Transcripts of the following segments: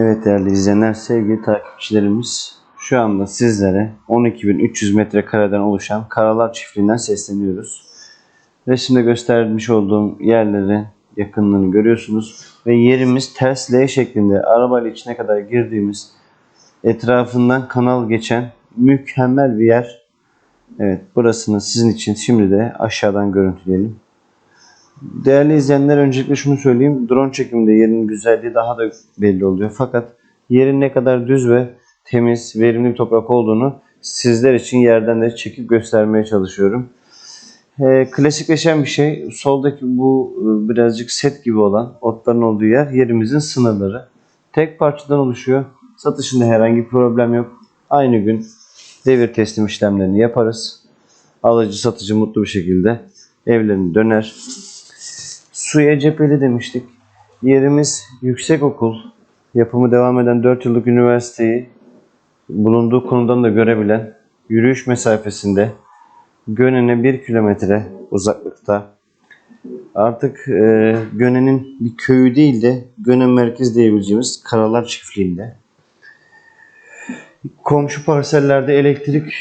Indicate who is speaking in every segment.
Speaker 1: Evet değerli izleyenler, sevgili takipçilerimiz şu anda sizlere 12.300 metrekareden oluşan Karalar Çiftliği'nden sesleniyoruz. Resimde göstermiş olduğum yerlerin yakınlığını görüyorsunuz ve yerimiz ters L şeklinde arabayla içine kadar girdiğimiz etrafından kanal geçen mükemmel bir yer. Evet burasını sizin için şimdi de aşağıdan görüntüleyelim. Değerli izleyenler öncelikle şunu söyleyeyim. Drone çekiminde yerin güzelliği daha da belli oluyor. Fakat yerin ne kadar düz ve temiz, verimli toprak olduğunu sizler için yerden de çekip göstermeye çalışıyorum. Ee, klasikleşen bir şey. Soldaki bu e, birazcık set gibi olan otların olduğu yer yerimizin sınırları. Tek parçadan oluşuyor. Satışında herhangi bir problem yok. Aynı gün devir teslim işlemlerini yaparız. Alıcı satıcı mutlu bir şekilde evlerine döner. Suya cepheli demiştik. Yerimiz yüksek okul. Yapımı devam eden 4 yıllık üniversiteyi bulunduğu konudan da görebilen yürüyüş mesafesinde Gönen'e 1 kilometre uzaklıkta. Artık e, Gönen'in bir köyü değil de Gönen merkez diyebileceğimiz Karalar Çiftliği'nde. Komşu parsellerde elektrik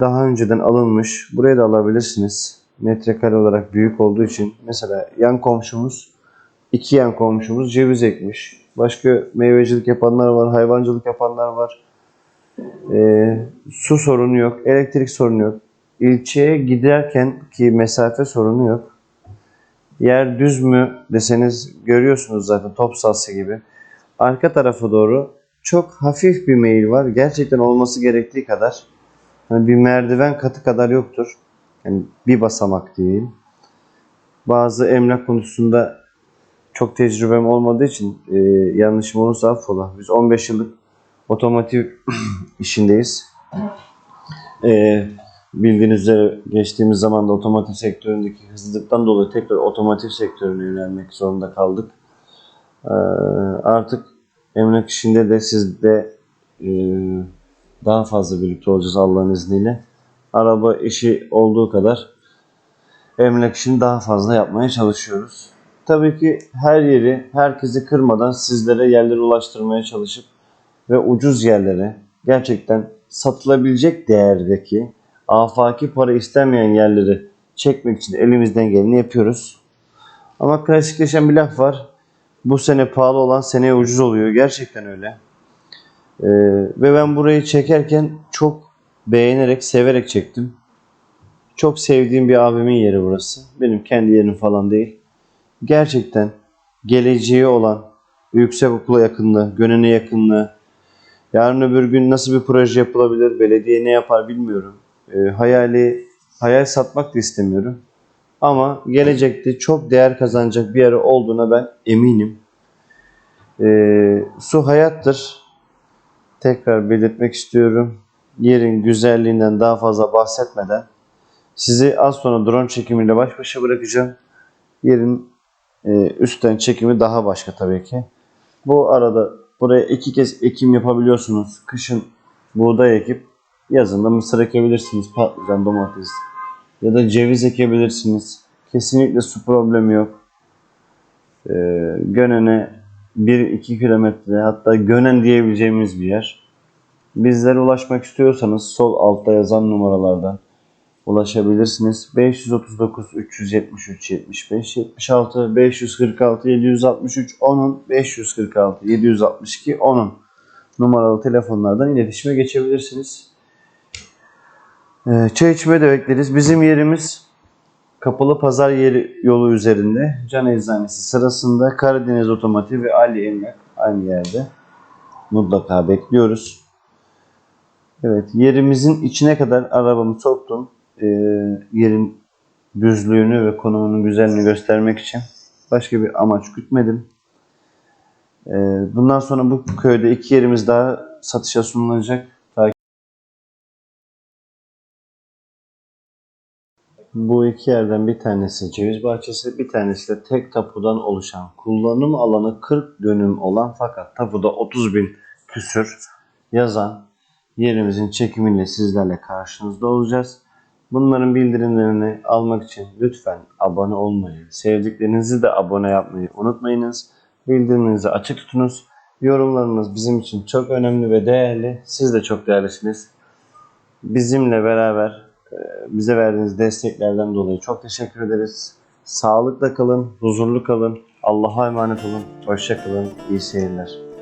Speaker 1: daha önceden alınmış. Buraya da alabilirsiniz. Metrekare olarak büyük olduğu için. Mesela yan komşumuz, iki yan komşumuz ceviz ekmiş. Başka meyvecilik yapanlar var, hayvancılık yapanlar var. Ee, su sorunu yok, elektrik sorunu yok. İlçeye giderken ki mesafe sorunu yok. Yer düz mü deseniz görüyorsunuz zaten top sahası gibi. Arka tarafa doğru çok hafif bir meyil var. Gerçekten olması gerektiği kadar. Hani bir merdiven katı kadar yoktur. Yani bir basamak değil. Bazı emlak konusunda çok tecrübem olmadığı için e, yanlışım olursa affola. Biz 15 yıllık otomotiv işindeyiz. E, bildiğiniz üzere geçtiğimiz zaman da otomotiv sektöründeki hızlılıktan dolayı tekrar otomotiv sektörüne yönelmek zorunda kaldık. E, artık emlak işinde de sizde e, daha fazla birlikte olacağız Allah'ın izniyle araba işi olduğu kadar emlak işini daha fazla yapmaya çalışıyoruz. Tabii ki her yeri herkesi kırmadan sizlere yerlere ulaştırmaya çalışıp ve ucuz yerlere gerçekten satılabilecek değerdeki afaki para istemeyen yerleri çekmek için elimizden geleni yapıyoruz. Ama klasikleşen bir laf var. Bu sene pahalı olan seneye ucuz oluyor. Gerçekten öyle. Ee, ve ben burayı çekerken çok beğenerek, severek çektim. Çok sevdiğim bir abimin yeri burası. Benim kendi yerim falan değil. Gerçekten geleceği olan yüksek okula yakınlığı, gönene yakınlığı, yarın öbür gün nasıl bir proje yapılabilir, belediye ne yapar bilmiyorum. Ee, hayali, hayal satmak da istemiyorum. Ama gelecekte çok değer kazanacak bir yer olduğuna ben eminim. Ee, su hayattır. Tekrar belirtmek istiyorum yerin güzelliğinden daha fazla bahsetmeden sizi az sonra drone çekimiyle baş başa bırakacağım. Yerin e, üstten çekimi daha başka tabii ki. Bu arada buraya iki kez ekim yapabiliyorsunuz. Kışın buğday ekip yazın da mısır ekebilirsiniz. Patlıcan, domates ya da ceviz ekebilirsiniz. Kesinlikle su problemi yok. E, Gönen'e 1-2 kilometre hatta Gönen diyebileceğimiz bir yer. Bizlere ulaşmak istiyorsanız sol altta yazan numaralardan ulaşabilirsiniz. 539 373 75 76 546 763 10'un 546 762 10'un numaralı telefonlardan iletişime geçebilirsiniz. Ee, çay içmeye de bekleriz. Bizim yerimiz Kapalı Pazar yeri yolu üzerinde. Can Eczanesi sırasında Karadeniz Otomotiv ve Ali Emlak aynı yerde. Mutlaka bekliyoruz. Evet, yerimizin içine kadar arabamı soktum. Ee, yerin düzlüğünü ve konumunun güzelliğini göstermek için. Başka bir amaç gütmedim. Ee, bundan sonra bu köyde iki yerimiz daha satışa sunulacak. Bu iki yerden bir tanesi ceviz bahçesi, bir tanesi de tek tapudan oluşan, kullanım alanı 40 dönüm olan fakat tapuda 30 bin küsür yazan yerimizin çekimiyle sizlerle karşınızda olacağız. Bunların bildirimlerini almak için lütfen abone olmayı, sevdiklerinizi de abone yapmayı unutmayınız. Bildirimlerinizi açık tutunuz. Yorumlarınız bizim için çok önemli ve değerli. Siz de çok değerlisiniz. Bizimle beraber e, bize verdiğiniz desteklerden dolayı çok teşekkür ederiz. Sağlıkla kalın, huzurlu kalın. Allah'a emanet olun. Hoşça kalın. İyi seyirler.